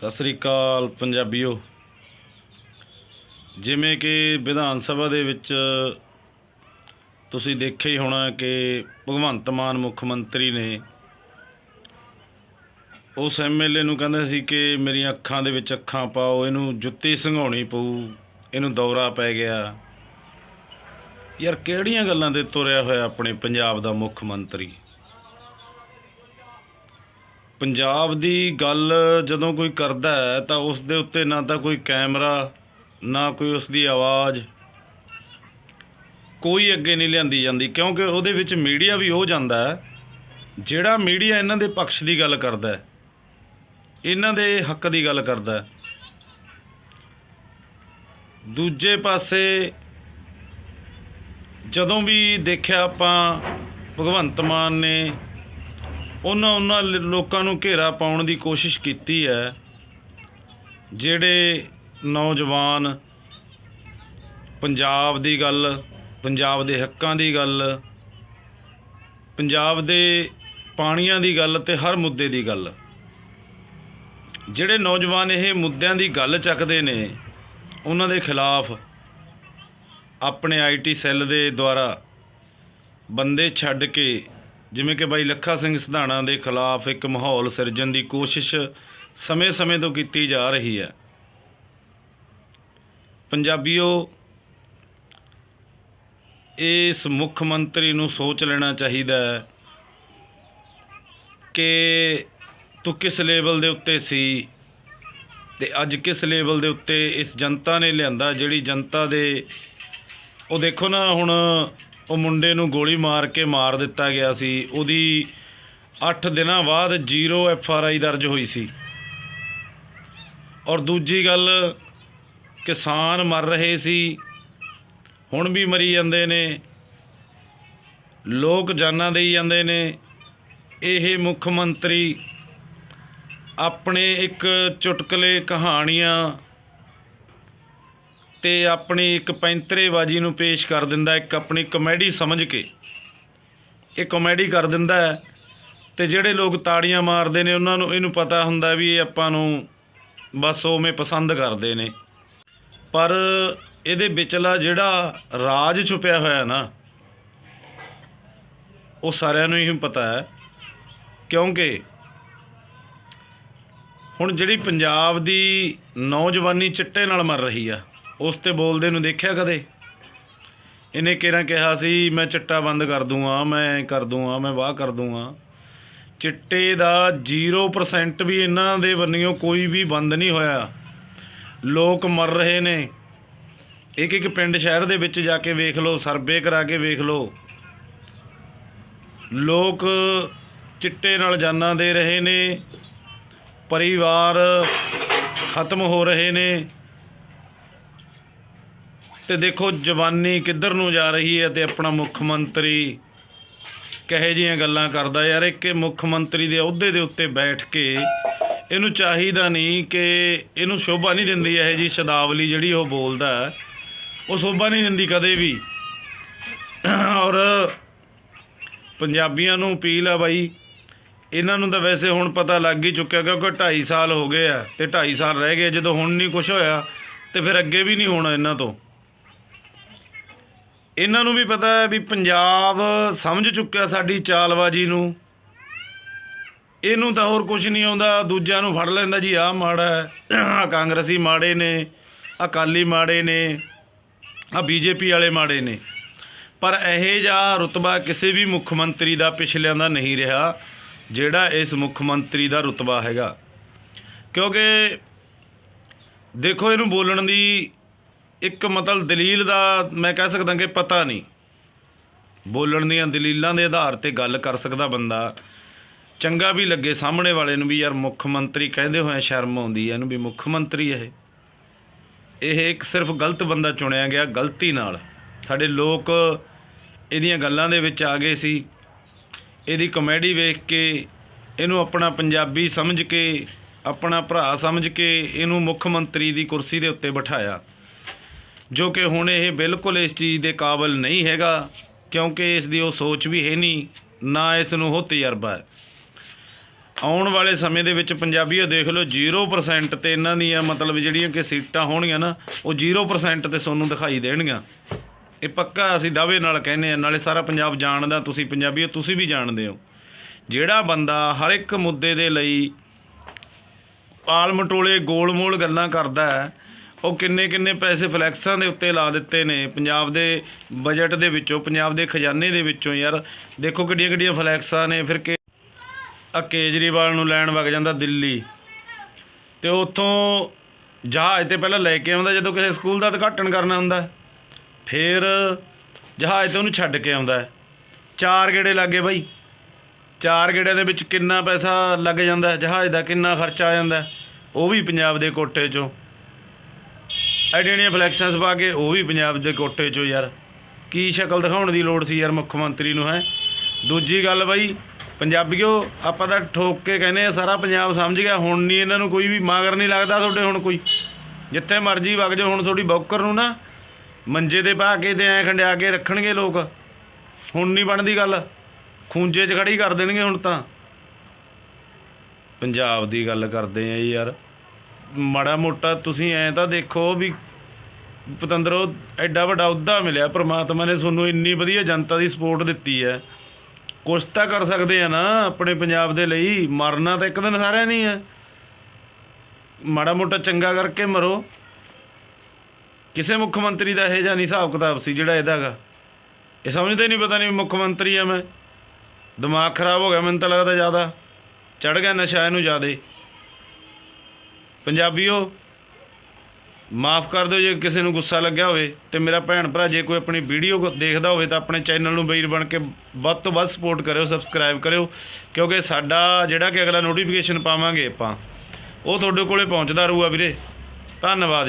ਸਤਿ ਸ੍ਰੀ ਅਕਾਲ ਪੰਜਾਬੀਓ। ਜਿਵੇਂ ਕਿ ਵਿਧਾਨ ਸਭਾ ਦੇ ਵਿੱਚ ਤੁਸੀਂ ਦੇਖਿਆ ਹੀ ਹੋਣਾ ਕਿ ਭਗਵੰਤ ਮਾਨ ਮੁੱਖ ਮੰਤਰੀ ਨੇ ਉਸ ਐਮਐਲਏ ਨੂੰ ਕਹਿੰਦਾ ਸੀ ਕਿ ਮੇਰੀਆਂ ਅੱਖਾਂ ਦੇ ਵਿੱਚ ਅੱਖਾਂ ਪਾਓ, ਇਹਨੂੰ ਜੁੱਤੀ ਸੰਘਾਉਣੀ ਪਊ, ਇਹਨੂੰ ਦੌਰਾ ਪੈ ਗਿਆ। ਯਾਰ ਕਿਹੜੀਆਂ ਗੱਲਾਂ ਤੇ ਤੁਰਿਆ ਹੋਇਆ ਆਪਣੇ ਪੰਜਾਬ ਦਾ ਮੁੱਖ ਮੰਤਰੀ? ਪੰਜਾਬ ਦੀ ਗੱਲ ਜਦੋਂ ਕੋਈ ਕਰਦਾ ਹੈ, ਤਾਂ ਉਸ ਦੇ ਉੱਤੇ ਨਾ ਤਾਂ ਕੋਈ ਕੈਮਰਾ, ਨਾ ਕੋਈ ਉਸ ਦੀ ਆਵਾਜ਼, ਕੋਈ ਅੱਗੇ ਨਹੀਂ ਲਿਆਂਦੀ ਜਾਂਦੀ। ਕਿਉਂਕਿ ਉਹਦੇ ਵਿੱਚ ਮੀਡੀਆ ਵੀ ਉਹ ਜਾਂਦਾ ਹੈ, ਜਿਹੜਾ ਮੀਡੀਆ ਇਹਨਾਂ ਦੇ ਪੱਖ ਦੀ ਗੱਲ ਕਰਦਾ ਹੈ, ਇਹਨਾਂ ਦੇ ਹੱਕ ਦੀ ਗੱਲ ਕਰਦਾ ਹੈ। ਦੂਜੇ ਪਾਸੇ ਜਦੋਂ ਵੀ ਦੇਖਿਆ ਆਪਾਂ ਭਗਵੰਤ ਮਾਨ ਨੇ ਉਹਨਾਂ ਉਹਨਾਂ ਲ- ਲੋਕਾਂ ਨੂੰ ਘੇਰਾ ਪਾਉਣ ਦੀ ਕੋਸ਼ਿਸ਼ ਕੀਤੀ ਹੈ, ਜਿਹੜੇ ਨੌਜਵਾਨ ਪੰਜਾਬ ਦੀ ਗੱਲ, ਪੰਜਾਬ ਦੇ ਹੱਕਾਂ ਦੀ ਗੱਲ, ਪੰਜਾਬ ਦੇ ਪਾਣੀਆਂ ਦੀ ਗੱਲ ਤੇ ਹਰ ਮੁੱਦੇ ਦੀ ਗੱਲ। ਜਿਹੜੇ ਨੌਜਵਾਨ ਇਹ ਮੁੱਦਿਆਂ ਦੀ ਗੱਲ ਚੱਕਦੇ ਨੇ, ਉਹਨਾਂ ਦੇ ਖਿਲਾਫ ਆਪਣੇ ਆਈਟੀ ਸੈੱਲ ਦੇ ਦੁਆਰਾ ਬੰਦੇ ਛੱਡ ਕੇ ਜਿਵੇਂ ਕਿ ਬਾਈ ਲੱਖਾ ਸਿੰਘ ਸਿਧਾਣਾ ਦੇ ਖਿਲਾਫ ਇੱਕ ਮਾਹੌਲ ਸਿਰਜਣ ਦੀ ਕੋਸ਼ਿਸ਼ ਸਮੇਂ-ਸਮੇਂ ਤੋਂ ਕੀਤੀ ਜਾ ਰਹੀ ਹੈ। ਪੰਜਾਬੀਓ, ਇਸ ਮੁੱਖ ਮੰਤਰੀ ਨੂੰ ਸੋਚ ਲੈਣਾ ਚਾਹੀਦਾ ਹੈ ਕਿ ਤੂੰ ਕਿਸ ਲੈਵਲ ਦੇ ਉੱਤੇ ਸੀ ਤੇ ਅੱਜ ਕਿਸ ਲੈਵਲ ਦੇ ਉੱਤੇ ਇਸ ਜਨਤਾ ਨੇ ਲਿਆਂਦਾ, ਜਿਹੜੀ ਜਨਤਾ ਦੇ, ਉਹ ਦੇਖੋ ਨਾ ਹੁਣ ਉਹ ਮੁੰਡੇ ਨੂੰ ਗੋਲੀ ਮਾਰ ਕੇ ਮਾਰ ਦਿੱਤਾ ਗਿਆ ਸੀ। ਉਹਦੀ 8 ਦਿਨਾਂ ਬਾਅਦ 0 ਐਫ ਆਰ ਆਈ ਦਰਜ ਹੋਈ ਸੀ। ਔਰ ਦੂਜੀ ਗੱਲ, ਕਿਸਾਨ ਮਰ ਰਹੇ ਸੀ। ਹੁਣ ਵੀ ਮਰੀ ਜਾਂਦੇ ਨੇ। ਲੋਕ ਜਾਨਾਂ ਦੇਈ ਜਾਂਦੇ ਨੇ। ਇਹ ਮੁੱਖ ਮੰਤਰੀ ਆਪਣੇ ਇੱਕ ਚੁਟਕਲੇ ਕਹਾਣੀਆਂ ਤੇ ਆਪਣੀ ਇੱਕ ਪੈਂਤਰੇਬਾਜ਼ੀ ਨੂੰ ਪੇਸ਼ ਕਰ ਦਿੰਦਾ ਇੱਕ ਆਪਣੀ ਕਮੇਡੀ ਸਮਝ ਕੇ। ਇਹ ਕਮੇਡੀ ਕਰ ਦਿੰਦਾ ਹੈ ਤੇ ਜਿਹੜੇ ਲੋਕ ਤਾੜੀਆਂ ਮਾਰਦੇ ਨੇ, ਉਹਨਾਂ ਨੂੰ ਇਹਨੂੰ ਪਤਾ ਹੁੰਦਾ ਵੀ ਇਹ ਆਪਾਂ ਨੂੰ ਬਸ ਉਵੇਂ ਪਸੰਦ ਕਰਦੇ ਨੇ। ਪਰ ਇਹਦੇ ਵਿਚਲਾ ਜਿਹੜਾ ਰਾਜ ਛੁਪਿਆ ਹੋਇਆ ਨਾ, ਉਹ ਸਾਰਿਆਂ ਨੂੰ ਹੀ ਪਤਾ ਹੈ। ਕਿਉਂਕਿ ਹੁਣ ਜਿਹੜੀ ਪੰਜਾਬ ਦੀ ਨੌਜਵਾਨੀ ਚਿੱਟੇ ਨਾਲ ਮਰ ਰਹੀ ਆ ਉਸ ਤੇ ਬੋਲਦੇ ਨੂੰ ਦੇਖਿਆ ਕਦੇ? ਇਹਨੇ ਕਿਹੜਾ ਕਿਹਾ ਸੀ, ਮੈਂ ਚਿੱਟਾ ਬੰਦ ਕਰ ਦੂੰਗਾ, ਮੈਂ ਐਂ ਕਰ ਦੂੰਗਾ, ਮੈਂ ਵਾਹ ਕਰ ਦੂੰਗਾ। ਚਿੱਟੇ ਦਾ 0% ਵੀ ਇਹਨਾਂ ਦੇ ਵਰਨੀਓ ਕੋਈ ਵੀ ਬੰਦ ਨਹੀਂ ਹੋਇਆ। ਲੋਕ ਮਰ ਰਹੇ ਨੇ। ਇੱਕ ਇੱਕ ਪਿੰਡ ਸ਼ਹਿਰ ਦੇ ਵਿੱਚ ਜਾ ਕੇ ਵੇਖ ਲਓ, ਸਰਵੇ ਕਰਾ ਕੇ ਵੇਖ ਲਓ। ਲੋਕ ਚਿੱਟੇ ਨਾਲ ਜਾਨਾਂ ਦੇ ਰਹੇ ਨੇ। ਪਰਿਵਾਰ ਖਤਮ ਹੋ ਰਹੇ ਨੇ। ਤੇ ਦੇਖੋ ਜਵਾਨੀ ਕਿੱਧਰ ਨੂੰ ਜਾ ਰਹੀ ਹੈ ਤੇ ਆਪਣਾ ਮੁੱਖ ਮੰਤਰੀ ਕਹੇ ਜੀਆਂ ਗੱਲਾਂ ਕਰਦਾ ਯਾਰ, ਇੱਕ ਮੁੱਖ ਮੰਤਰੀ ਦੇ ਅਹੁਦੇ ਦੇ ਉੱਤੇ ਬੈਠ ਕੇ ਇਹਨੂੰ ਚਾਹੀਦਾ ਨਹੀਂ ਕਿ ਇਹਨੂੰ ਸ਼ੋਭਾ ਨਹੀਂ ਦਿੰਦੀ ਇਹ ਜੀ ਸ਼ਬਦਾਵਲੀ ਜਿਹੜੀ ਉਹ ਬੋਲਦਾ। ਉਹ ਸ਼ੋਭਾ ਨਹੀਂ ਦਿੰਦੀ ਕਦੇ ਵੀ। ਔਰ ਪੰਜਾਬੀਆਂ ਨੂੰ ਅਪੀਲ ਆ ਬਾਈ, ਇਹਨਾਂ ਨੂੰ ਤਾਂ ਵੈਸੇ ਹੁਣ ਪਤਾ ਲੱਗ ਹੀ ਚੁੱਕਿਆ ਕਿਉਂਕਿ 2.5 ਸਾਲ ਹੋ ਗਏ ਆ ਤੇ 2.5 ਸਾਲ ਰਹਿ ਗਏ, ਜਦੋਂ ਹੁਣ ਨਹੀਂ ਕੁਝ ਹੋਇਆ ਤੇ ਫਿਰ ਅੱਗੇ ਵੀ ਨਹੀਂ ਹੋਣਾ ਇਹਨਾਂ ਤੋਂ। ਇਹਨਾਂ ਨੂੰ ਵੀ ਪਤਾ ਹੈ ਵੀ ਪੰਜਾਬ ਸਮਝ ਚੁੱਕਿਆ ਸਾਡੀ ਚਾਲਬਾਜ਼ੀ ਨੂੰ। ਇਹਨੂੰ ਤਾਂ ਹੋਰ ਕੁਝ ਨਹੀਂ ਆਉਂਦਾ, ਦੂਜਿਆਂ ਨੂੰ ਫੜ ਲੈਂਦਾ ਜੀ, ਆਹ ਮਾੜਾ ਹੈ ਕਾਂਗਰਸੀ ਮਾੜੇ ਨੇ ਅਕਾਲੀ ਮਾੜੇ ਨੇ ਆ ਬੀਜੇਪੀ ਵਾਲੇ ਮਾੜੇ ਨੇ। ਪਰ ਇਹ ਜਿਹਾ ਰੁਤਬਾ ਕਿਸੇ ਵੀ ਮੁੱਖ ਮੰਤਰੀ ਦਾ ਪਿਛਲਿਆਂ ਦਾ ਨਹੀਂ ਰਿਹਾ, ਜਿਹੜਾ ਇਸ ਮੁੱਖ ਮੰਤਰੀ ਦਾ ਰੁਤਬਾ ਹੈਗਾ। ਕਿਉਂਕਿ ਦੇਖੋ, ਇਹਨੂੰ ਬੋਲਣ ਦੀ ਇੱਕ ਮਤਲਬ ਦਲੀਲ ਦਾ ਮੈਂ ਕਹਿ ਸਕਦਾ ਕਿ ਪਤਾ ਨਹੀਂ। ਬੋਲਣ ਦੀਆਂ ਦਲੀਲਾਂ ਦੇ ਆਧਾਰ ਤੇ ਗੱਲ ਕਰ ਸਕਦਾ ਬੰਦਾ। ਚੰਗਾ ਵੀ ਲੱਗੇ ਸਾਹਮਣੇ ਵਾਲੇ ਨੂੰ ਵੀ ਯਾਰ ਮੁੱਖ ਮੰਤਰੀ ਕਹਿੰਦੇ ਹੋਏ ਸ਼ਰਮ ਆਉਂਦੀ ਹੈ ਇਹਨੂੰ ਵੀ ਮੁੱਖ ਮੰਤਰੀ ਇਹ। ਇਹ ਇੱਕ ਸਿਰਫ ਗਲਤ ਬੰਦਾ ਚੁਣਿਆ ਗਿਆ ਗਲਤੀ ਨਾਲ। ਸਾਡੇ ਲੋਕ ਇਹਦੀਆਂ ਗੱਲਾਂ ਦੇ ਵਿੱਚ ਆ ਗਏ ਸੀ। ਇਹਦੀ ਕਮੇਡੀ ਵੇਖ ਕੇ ਇਹਨੂੰ ਆਪਣਾ ਪੰਜਾਬੀ ਸਮਝ ਕੇ, ਆਪਣਾ ਭਰਾ ਸਮਝ ਕੇ ਇਹਨੂੰ ਮੁੱਖ ਮੰਤਰੀ ਦੀ ਕੁਰਸੀ ਦੇ ਉੱਤੇ ਬਿਠਾਇਆ। ਜੋ ਕਿ ਹੁਣ ਇਹ ਬਿਲਕੁਲ ਇਸ ਚੀਜ਼ ਦੇ ਕਾਬਿਲ ਨਹੀਂ ਹੈਗਾ, ਕਿਉਂਕਿ ਇਸ ਦੀ ਉਹ ਸੋਚ ਵੀ ਹੈ ਨਹੀਂ, ਨਾ ਇਸ ਨੂੰ ਉਹ ਤਜਰਬਾ ਹੈ। ਆਉਣ ਵਾਲੇ ਸਮੇਂ ਦੇ ਵਿੱਚ ਪੰਜਾਬੀਓ ਦੇਖ ਲਓ 0% ਤੇ ਇਹਨਾਂ ਦੀਆਂ ਮਤਲਬ ਜਿਹੜੀਆਂ ਕਿ ਸੀਟਾਂ ਹੋਣਗੀਆਂ ਨਾ, ਉਹ 0% ਤੇ ਤੁਹਾਨੂੰ ਦਿਖਾਈ ਦੇਣਗੀਆਂ। ਇਹ ਪੱਕਾ ਅਸੀਂ ਦਾਅਵੇ ਨਾਲ ਕਹਿੰਦੇ ਆ ਨਾਲੇ ਸਾਰਾ ਪੰਜਾਬ ਜਾਣਦਾ, ਤੁਸੀਂ ਪੰਜਾਬੀਓ, ਤੁਸੀਂ ਵੀ ਜਾਣਦੇ ਹੋ। ਜਿਹੜਾ ਬੰਦਾ ਹਰ ਇੱਕ ਮੁੱਦੇ ਦੇ ਲਈ ਆਲ ਮਟੋਲੇ ਗੋਲ-ਮੋਲ ਗੱਲਾਂ ਕਰਦਾ ਹੈ ਉਹ ਕਿੰਨੇ ਕਿੰਨੇ ਪੈਸੇ ਫਲੈਕਸਾਂ ਦੇ ਉੱਤੇ ਲਾ ਦਿੱਤੇ ਨੇ। ਪੰਜਾਬ ਦੇ ਬਜਟ ਦੇ ਵਿੱਚੋਂ, ਪੰਜਾਬ ਦੇ ਖਜ਼ਾਨੇ ਦੇ ਵਿੱਚੋਂ ਯਾਰ। ਦੇਖੋ ਕਿੱਡੀਆਂ ਕਿੱਡੀਆਂ ਫਲੈਕਸਾਂ ਨੇ। ਫਿਰ ਕੇ ਆ ਕੇਜਰੀਵਾਲ ਨੂੰ ਲੈਣ ਵਗ ਜਾਂਦਾ ਦਿੱਲੀ। ਤੇ ਉੱਥੋਂ ਜਹਾਜ਼ ਤੇ ਪਹਿਲਾਂ ਲੈ ਕੇ ਆਉਂਦਾ ਜਦੋਂ ਕਿਸੇ ਸਕੂਲ ਦਾ ਉਦਘਾਟਨ ਕਰਨਾ ਹੁੰਦਾ। ਫਿਰ ਜਹਾਜ਼ ਤੇ ਉਹਨੂੰ ਛੱਡ ਕੇ ਆਉਂਦਾ। ਚਾਰ ਗੇੜੇ ਲੱਗੇ ਬਾਈ। ਚਾਰ ਗੇੜਿਆਂ ਦੇ ਵਿੱਚ ਕਿੰਨਾ ਪੈਸਾ ਲੱਗ ਜਾਂਦਾ। ਜਹਾਜ਼ ਦਾ ਕਿੰਨਾ ਖਰਚਾ ਆ ਜਾਂਦਾ। ਉਹ ਵੀ ਪੰਜਾਬ ਦੇ ਕੋਟੇ 'ਚੋਂ। ਐਡੀਆਂ ਐਡੀਆਂ ਪਾ ਕੇ ਉਹ ਵੀ ਪੰਜਾਬ ਦੇ ਕੋਟੇ 'ਚੋਂ ਯਾਰ। ਕੀ ਸ਼ਕਲ ਦਿਖਾਉਣ ਦੀ ਲੋੜ ਸੀ ਯਾਰ ਮੁੱਖ ਮੰਤਰੀ ਨੂੰ, ਹੈ? ਦੂਜੀ ਗੱਲ ਬਾਈ, ਪੰਜਾਬੀਓ, ਆਪਾਂ ਤਾਂ ਠੋਕ ਕੇ ਕਹਿੰਦੇ ਆ, ਸਾਰਾ ਪੰਜਾਬ ਸਮਝ ਗਿਆ, ਹੁਣ ਨਹੀਂ ਇਹਨਾਂ ਨੂੰ ਕੋਈ ਵੀ ਮਾਗਰ ਨਹੀਂ ਲੱਗਦਾ ਤੁਹਾਡੇ ਹੁਣ ਕੋਈ। ਜਿੱਥੇ ਮਰਜ਼ੀ ਵਗ ਜਾਓ, ਹੁਣ ਤੁਹਾਡੀ ਬੌਕਰ ਨੂੰ ਨਾ ਮੰਜੇ ਤੇ ਪਾ ਕੇ ਤੇ ਐ ਖੰਡਿਆ ਕੇ ਰੱਖਣਗੇ ਲੋਕ। ਹੁਣ ਨਹੀਂ ਬਣਦੀ ਗੱਲ। ਖੂੰਜੇ 'ਚ ਖੜੀ ਕਰ ਦੇਣਗੇ ਹੁਣ ਤਾਂ। ਪੰਜਾਬ ਦੀ ਗੱਲ ਕਰਦੇ ਆ ਯਾਰ। ਮਾੜਾ ਮੋਟਾ ਤੁਸੀਂ ਐ ਤਾਂ ਦੇਖੋ ਵੀ ਪਤੰਦਰੋ, ਐਡਾ ਵੱਡਾ ਅਹੁਦਾ ਮਿਲਿਆ, ਪ੍ਰਮਾਤਮਾ ਨੇ ਤੁਹਾਨੂੰ ਇੰਨੀ ਵਧੀਆ ਜਨਤਾ ਦੀ ਸਪੋਰਟ ਦਿੱਤੀ ਹੈ। ਕੁਛ ਤਾਂ ਕਰ ਸਕਦੇ ਆ ਨਾ ਆਪਣੇ ਪੰਜਾਬ ਦੇ ਲਈ, ਮਰਨਾ ਤਾਂ ਇੱਕ ਦਿਨ ਸਾਰਿਆਂ ਨਹੀਂ ਹੈ ਮਾੜਾ ਮੋਟਾ ਚੰਗਾ ਕਰਕੇ ਮਰੋ। ਕਿਸੇ ਮੁੱਖ ਮੰਤਰੀ ਦਾ ਇਹ ਜਿਹਾ ਨਹੀਂ ਹਿਸਾਬ ਕਿਤਾਬ ਸੀ ਜਿਹੜਾ ਇਹਦਾ ਹੈਗਾ। ਇਹ ਸਮਝਦੇ ਨਹੀਂ ਪਤਾ ਨਹੀਂ ਮੁੱਖ ਮੰਤਰੀ ਆ ਮੈਂ। ਦਿਮਾਗ ਖਰਾਬ ਹੋ ਗਿਆ ਮੈਨੂੰ ਤਾਂ ਲੱਗਦਾ ਜ਼ਿਆਦਾ। ਚੜ ਗਿਆ ਨਸ਼ਾ ਇਹਨੂੰ ਜ਼ਿਆਦੇ। ਪੰਜਾਬੀਓ, ਮਾਫ ਕਰ ਦਿਓ ਜੇ ਕਿਸੇ ਨੂੰ ਗੁੱਸਾ ਲੱਗਿਆ ਹੋਵੇ ਤੇ ਮੇਰਾ ਭੈਣ ਭਰਾ ਜੇ ਕੋਈ ਆਪਣੀ ਵੀਡੀਓ ਦੇਖਦਾ ਹੋਵੇ ਤਾਂ ਆਪਣੇ ਚੈਨਲ ਨੂੰ ਵੀਰ ਬਣ ਕੇ ਵੱਧ ਤੋਂ ਵੱਧ ਸਪੋਰਟ ਕਰਿਓ, ਸਬਸਕ੍ਰਾਈਬ ਕਰਿਓ, ਕਿਉਂਕਿ ਸਾਡਾ ਜਿਹੜਾ ਕਿ ਅਗਲਾ ਨੋਟੀਫਿਕੇਸ਼ਨ ਪਾਵਾਂਗੇ ਆਪਾਂ, ਉਹ ਤੁਹਾਡੇ ਕੋਲੇ ਪਹੁੰਚਦਾ ਰਹੂਗਾ ਵੀਰੇ। ਧੰਨਵਾਦ ਜੀ।